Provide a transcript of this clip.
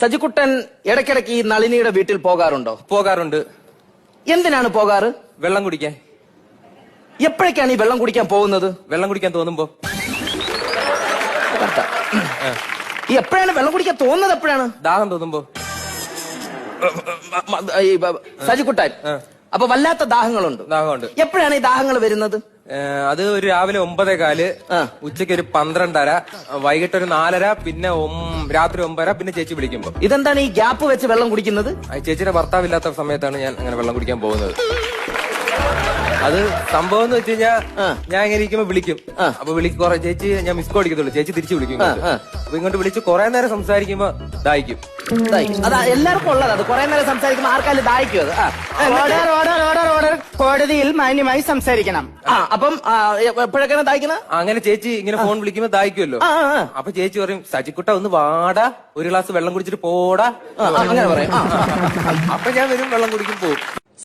സജിക്കുട്ടൻ ഇടയ്ക്കിടയ്ക്ക് ഈ നളിനിയുടെ വീട്ടിൽ പോകാറുണ്ടോ? പോകാറുണ്ട്. എന്തിനാണ് പോകാറ്? വെള്ളം കുടിക്കാൻ. എപ്പോഴൊക്കെയാണ് ഈ വെള്ളം കുടിക്കാൻ പോകുന്നത്? വെള്ളം കുടിക്കാൻ തോന്നുമ്പോ. കറക്റ്റാ. ഈ എപ്പോഴാണ് വെള്ളം കുടിക്കാൻ തോന്നുന്നത് എപ്പോഴാണ്? ദാഹം തോന്നുമ്പോ. ഈ ബ- സജിക്കുട്ടൻ. ആ. അപ്പൊ വല്ലാത്ത ദാഹങ്ങളുണ്ട്. ദാഹമുണ്ട്. എപ്പോഴാണ് ഈ ദാഹങ്ങൾ വരുന്നത്? അത് ഒരു രാവിലെ ഒമ്പതേ കാൽ ആ. ഉച്ചയ്ക്ക് ഒരു പന്ത്രണ്ടര വൈകിട്ട് ഒരു നാലര പിന്നെ ഒം- രാത്രി ഒമ്പതര പിന്നെ ചേച്ചി വിളിക്കുമ്പോ. ഇതെന്താണ് ഈ ഗ്യാപ്പ് വെച്ച് വെള്ളം കുടിക്കുന്നത്? ആ ചേച്ചിയുടെ ഭർത്താവില്ലാത്ത സമയത്താണ് ഞാൻ അങ്ങനെ വെള്ളം കുടിക്കാൻ പോകുന്നത്. അത് സംഭവം എന്ന് വെച്ച് കഴിഞ്ഞാൽ ഞാൻ ഇങ്ങനെ ഇരിക്കുമ്പോ വിളിക്കും. അപ്പൊ വിളിക്ക് കുറെ ചേച്ചി ഞാൻ മിസ് കോടിക്കത്തുള്ളൂ ചേച്ചി തിരിച്ചു വിളിക്കും ഇങ്ങോട്ട്. അപ്പൊ ഇങ്ങോട്ട് വിളിച്ച് കുറെ നേരം സംസാരിക്കുമ്പോ ദാഹിക്കും. അതാ എല്ലാവർക്കും ഉള്ളത്. അത് കുറെ നേരം സംസാരിക്കുമ്പോൾ ആർക്കാലും ദാഹിക്കും അത്. ആ. കോടതിയിൽ മാന്യമായി സംസാരിക്കണം. ആ അപ്പം ആ, എപ്പോഴൊക്കെയാണ് ദാഹിക്കുന്നത് അങ്ങനെ ചേച്ചി ഇങ്ങനെ ഫോൺ വിളിക്കുമ്പോ ദാഹിക്കുമല്ലോ ആ, ആ, ആ. അപ്പൊ ചേച്ചി പറയും സജിക്കുട്ട ഒന്ന് വാടാ ഒരു ഗ്ലാസ് വെള്ളം കുടിച്ചിട്ട് പോടാ. ആ, ആ, അങ്ങനെ പറയാം. ആ. അപ്പൊ ഞാൻ വരും വെള്ളം കുടിക്കും പോകും